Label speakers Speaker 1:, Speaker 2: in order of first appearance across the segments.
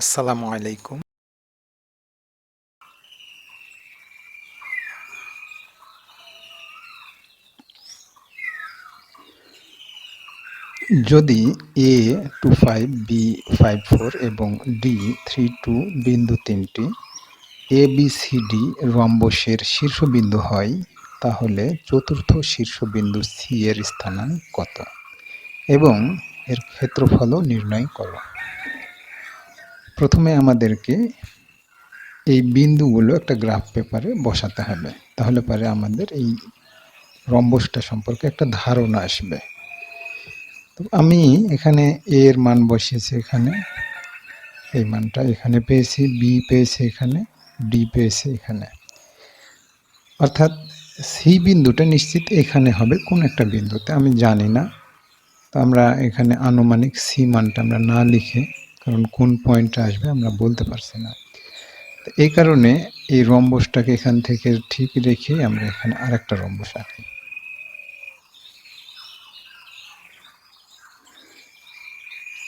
Speaker 1: আসসালামু আলাইকুম। যদি A two five B five four এবং ডি থ্রি টু বিন্দু তিনটি এ বি সি ডি রম্বসের শীর্ষবিন্দু হয়, তাহলে চতুর্থ শীর্ষবিন্দু সি এর স্থানাঙ্ক কত? এবং এর ক্ষেত্রফলও নির্ণয় করো। প্রথমে আমাদেরকে এই বিন্দুগুলো একটা গ্রাফ পেপারে বসাতে হবে। তাহলে পরে আমাদের এই রম্বসটা সম্পর্কে একটা ধারণা আসবে। তো আমি এখানে এ এর মান বসিয়েছি এখানে। এই মানটা এখানে পেয়েছি বি পেয়েছি এখানে ডি পেয়েছি এখানে। অর্থাৎ সি বিন্দুটা নিশ্চিত এখানে হবে কোন একটা বিন্দুতে, আমি জানি না। তো আমরা এখানে আনুমানিক সি মানটা আমরা না লিখে কারণ কোন পয়েন্টটা আসবে আমরা বলতে পারছি না। এই কারণে এই রম্বসটাকে এখান থেকে ঠিক রেখে আমরা এখানে আরেকটা রম্বস আঁকি।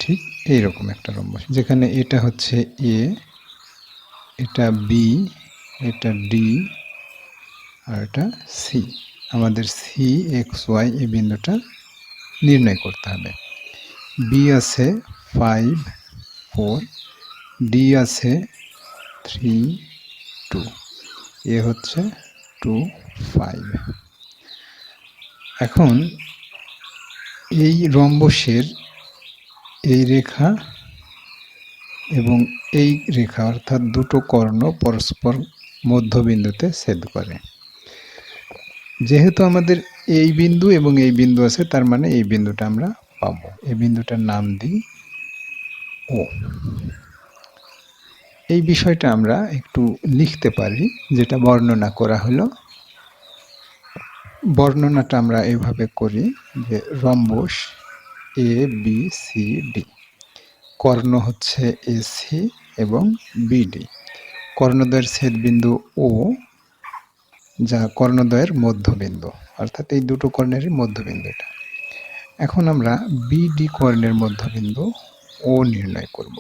Speaker 1: ঠিক এইরকম একটা রম্বস, যেখানে এটা হচ্ছে এ, এটা বি, এটা ডি আর এটা সি। আমাদের সি, এক্স, ওয়াই এই বিন্দুটা নির্ণয় করতে হবে। বি আছে ফাইভ ফোর ডি আছে থ্রি টু এ হচ্ছে টু ফাইভ এখন এই রম্বসের এই রেখা এবং এই রেখা অর্থাৎ দুটো কর্ণ পরস্পর মধ্যবিন্দুতে ছেদ করে। যেহেতু আমাদের এই বিন্দু এবং এই বিন্দু আছে, তার মানে এই বিন্দুটা আমরা পাবো। এই বিন্দুটার নাম দিই ও। এই বিষয়টা আমরা একটু লিখতে পারি, যেটা বর্ণনা করা হলো। বর্ণনাটা আমরা এভাবে করি যে rhombus, A, B, C, D. কর্ণ হচ্ছে এ, সি এবং বিডি কর্ণদ্বয়ের ছেদবিন্দু ও, যা কর্ণদ্বয়ের মধ্যবিন্দু, অর্থাৎ এই দুটো কর্ণেরই মধ্যবিন্দু এটা। এখন আমরা বিডি কর্ণের মধ্যবিন্দু ও নির্ণয় করব।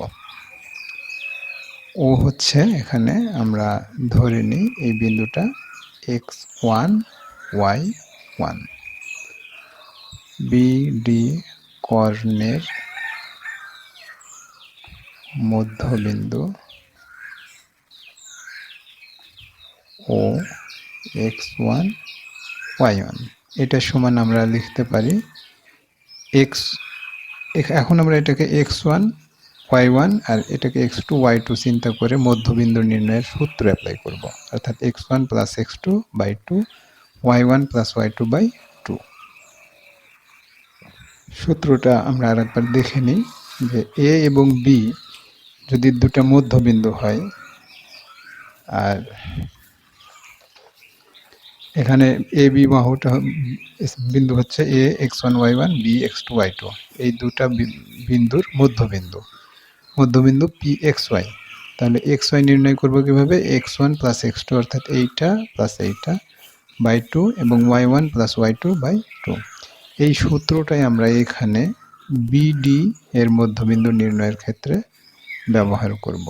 Speaker 1: ও হচ্ছে এখানে আমরা ধরে নিই এই বিন্দুটা x one, y one. BD কর্ণের মধ্যবিন্দু O x one, y one. এটা সমান আমরা লিখতে পারি এক্স এখন আমরা এটাকে এক্স ওয়ান, ওয়াই ওয়ান আর এটাকে এক্স টু, ওয়াই টু চিন্তা করে মধ্যবিন্দু নির্ণয়ের সূত্র অ্যাপ্লাই করব। অর্থাৎ x one plus x two by two y one plus y two by two সূত্রটা আমরা আরেকবার দেখে নিই যে এ এবং বি যদি দুটা মধ্যবিন্দু হয়, আর এখানে এ বি বাহুটা বিন্দু হচ্ছে A x one y one B x two y two এই দুটা বিন্দুর মধ্যবিন্দু। মধ্যবিন্দু পি এক্স ওয়াই তাহলে এক্স ওয়াই নির্ণয় করব কীভাবে? X one plus x two অর্থাৎ এইটা প্লাস এইটা বাই টু এবং y one plus y two by two এই সূত্রটাই আমরা এখানে বিডি এর মধ্যবিন্দু নির্ণয়ের ক্ষেত্রে ব্যবহার করব।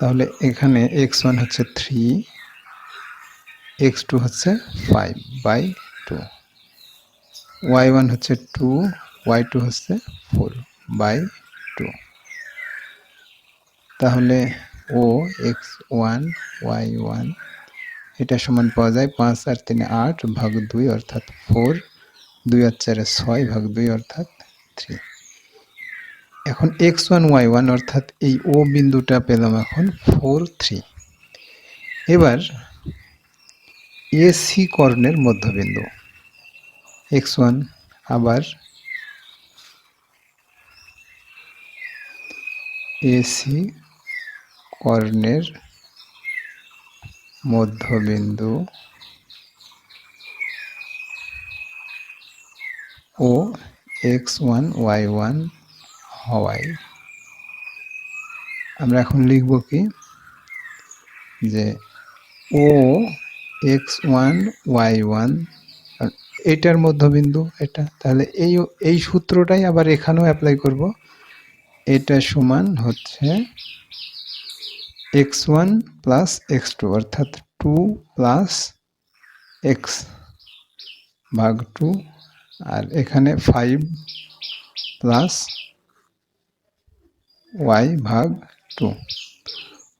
Speaker 1: তাহলে এখানে এক্স ওয়ান হচ্ছে থ্রি এক্স টু হচ্ছে five by two. Y one হচ্ছে টু, ওয়াই টু হচ্ছে ফোর বাই টু। তাহলে O x one, y one, এটা সমান পাওয়া যায় পাঁচ আর তিনে আট ভাগ দুই অর্থাৎ ফোর, দুই আর চারে ছয় ভাগ দুই অর্থাৎ থ্রি। এখন এক্স ওয়ান, ওয়াই ওয়ান অর্থাৎ এই ও বিন্দুটা পেলাম এখন ফোর থ্রি। এবার এসি কর্ণের মধ্যবিন্দু। এক্স ওয়ান, আবার এসি কর্ণের মধ্যবিন্দু O x one, y one হওয়ায়। আমরা এখন লিখব কি? যে O x one y one এটার মধ্যবিন্দু এটা। তাহলে এই এই সূত্রটাই আবার এখানেও অ্যাপ্লাই করব। এটা সমান হচ্ছে x one plus x two অর্থাৎ টু প্লাস এক্স ভাগ টু আর এখানে ফাইভ প্লাস ওয়াই ভাগ টু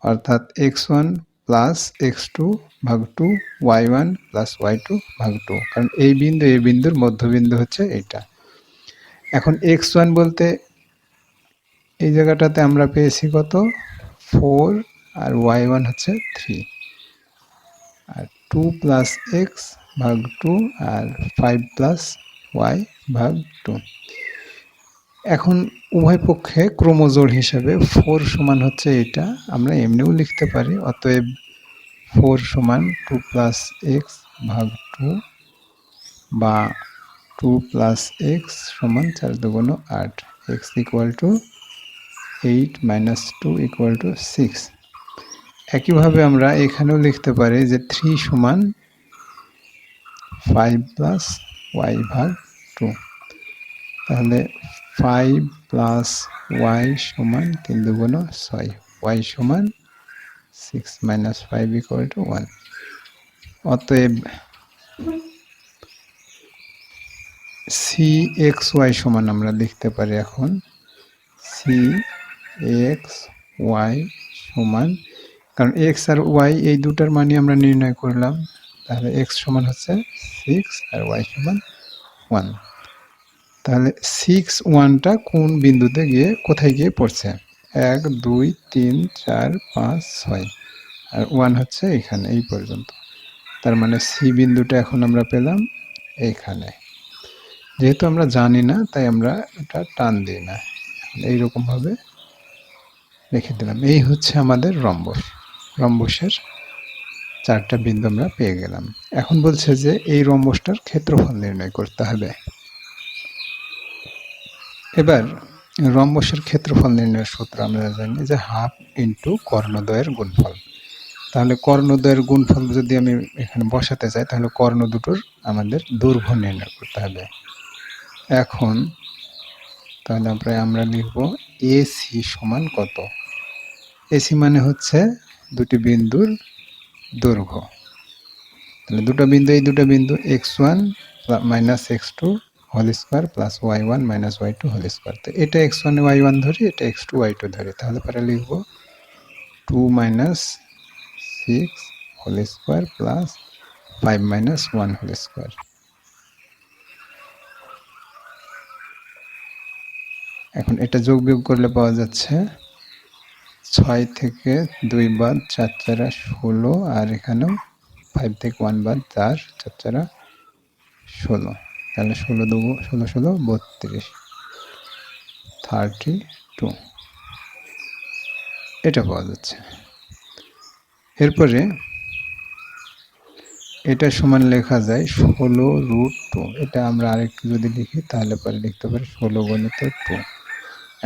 Speaker 1: অর্থাৎ x one plus x two ভাগ two y one plus y two ভাগ টু কারণ এই বিন্দু, এই বিন্দুর মধ্যবিন্দু হচ্ছে এইটা। এখন এক্স ওয়ান বলতে এই জায়গাটাতে আমরা পেয়েছি কত? ফোর আর ওয়াই ওয়ান হচ্ছে থ্রি আর টু প্লাস এক্স ভাগ টু আর ফাইভ প্লাস ওয়াই ভাগ টু এখন উভয় পক্ষে ক্রোমোজোর হিসাবে ফোর সমান হচ্ছে এটা। আমরা এমনিও লিখতে পারি, অতএব ফোর সমান টু প্লাস এক্স ভাগ টু বা টু প্লাস এক্স সমান চার দুগুণ আট। X equal to eight minus two equal to six. একইভাবে আমরা এখানেও লিখতে পারি যে থ্রি সমান ফাইভ প্লাস ওয়াই ভাগ টু। তাহলে ফাইভ প্লাস ওয়াই সমান তিন দুগুণ ছয়। ওয়াই সমান six minus five equal to one অতএব সি এক্স ওয়াই সমান আমরা লিখতে পারি এখন। সি এক্স ওয়াই সমান, কারণ এক্স আর ওয়াই এই দুটার মানই আমরা নির্ণয় করলাম। তাহলে এক্স সমান হচ্ছে সিক্স আর ওয়াই সমান ওয়ান তাহলে সিক্স ওয়ানটা কোন বিন্দুতে গিয়ে কোথায় গিয়ে পড়ছে? এক, দুই, তিন, চার, পাঁচ, ছয়। আর ওয়ান হচ্ছে এখানে, এই পর্যন্ত। তার মানে সি বিন্দুটা এখন আমরা পেলাম এইখানে যেহেতু আমরা জানি না, তাই আমরা এটা টান দিই না। এইরকমভাবে রেখে দিলাম। এই হচ্ছে আমাদের রম্বস। রম্বসের চারটা বিন্দু আমরা পেয়ে গেলাম। এখন বলছে যে এই রম্বসটার ক্ষেত্রফল নির্ণয় করতে হবে। এবার রম্বসের ক্ষেত্রফল নির্ণয়ের সূত্র আমরা জানি যে হাফ ইন্টু কর্ণদ্বয়ের গুণফল। তাহলে কর্ণদ্বয়ের গুণফল যদি আমি এখানে বসাতে চাই, তাহলে কর্ণ দুটোর আমাদের দৈর্ঘ্য নির্ণয় করতে হবে। এখন তাহলে আমরা আমরা লিখব এসি সমান কত? এসি মানে হচ্ছে দুটি বিন্দুর দৈর্ঘ্য। তাহলে দুটো বিন্দু, এই দুটো বিন্দু, x one minus x two whole square plus y one minus y two whole square তো এটা এক্স ওয়ান ওয়াই ওয়ান ধরি, এটা এক্স টু ওয়াই টু ধরি। তাহলে পরে লিখব two minus six whole square plus five minus one whole square এখন এটা যোগ বিয়োগ করলে পাওয়া যাচ্ছে ছয় থেকে দুই বাদ চার চারা ষোলো, আর এখানেও ফাইভ থেকে ওয়ান বাদ চার চার চারা ষোলো। তাহলে ষোলো দু ষোলো ষোলো, বত্রিশ। থার্টি টু এটা পাওয়া যাচ্ছে। এরপরে এটা সমান লেখা যায় ষোলো রুট টু এটা আমরা আরেকটু যদি লিখি, তাহলে পরে লিখতে পারি ষোলো গণিত টু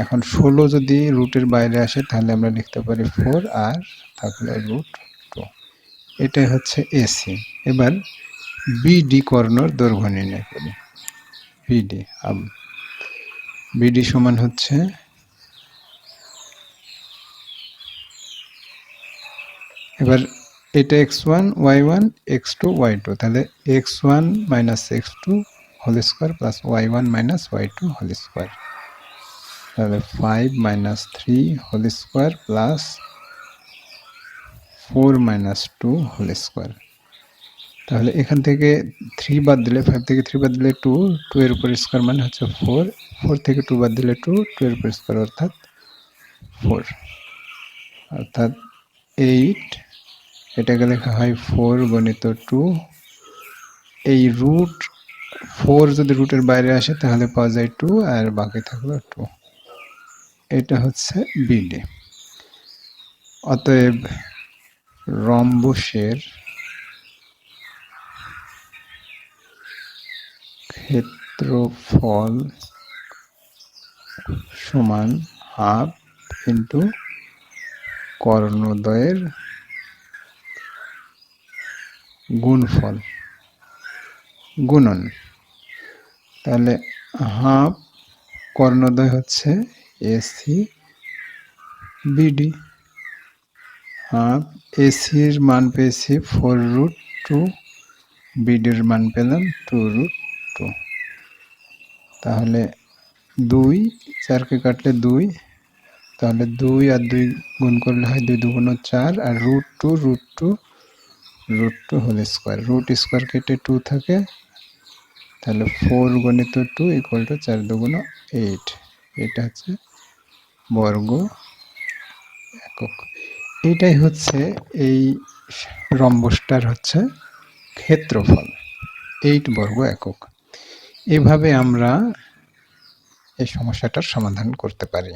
Speaker 1: এখন ষোলো যদি রুটের বাইরে আসে, তাহলে আমরা লিখতে পারি ফোর আর থাকলে রুট টু এটাই হচ্ছে এসি এবার বিডি কর্ণর দৈর্ঘ্য নির্ণয় করি। বিডি আব বিডি সমান হচ্ছে এবার এটা x one y one x two y two তাহলে x one minus x two whole square plus y one minus y two whole square তাহলে five minus three whole square plus four minus two whole square তাহলে এখান থেকে three বাদ দিলে five থেকে three বাদ দিলে টু টু এর উপর স্কোয়ার মানে হচ্ছে ফোর ফোর থেকে টু বাদ দিলে টু টু এর উপর স্কোয়ার অর্থাৎ ফোর অর্থাৎ এইট এটাকে লেখা হয় ফোর গণিত টু এই রুট ফোর যদি রুটের বাইরে আসে তাহলে পাওয়া যায় টু আর বাকি থাকল টু এটা হচ্ছে বিডি। অতএব রম্বসের ক্ষেত্রফল সমান হাফ ইন্টু কর্ণদ্বয়ের গুণফল, গুণন। তাহলে হাফ কর্ণদ্বয় হচ্ছে এসি বিডি হাফ এসির মান পেয়েছি ফোর রুট টু বিডির মান পেলাম টু রুট তাহলে দুই, চারকে কাটলে দুই, তাহলে দুই আর দুই গুণ করলে হয় দুই দুগুণ চার, আর root two root two root two whole square root square কেটে টু থাকে, তাহলে ফোর গণিত টু ইকুয়াল টু চার দুগুণ এইট এটা হচ্ছে বর্গ একক। এটাই হচ্ছে এই রম্বসটার হচ্ছে ক্ষেত্রফল এইট বর্গ একক। এভাবে আমরা এই সমস্যাটার সমাধান করতে পারি।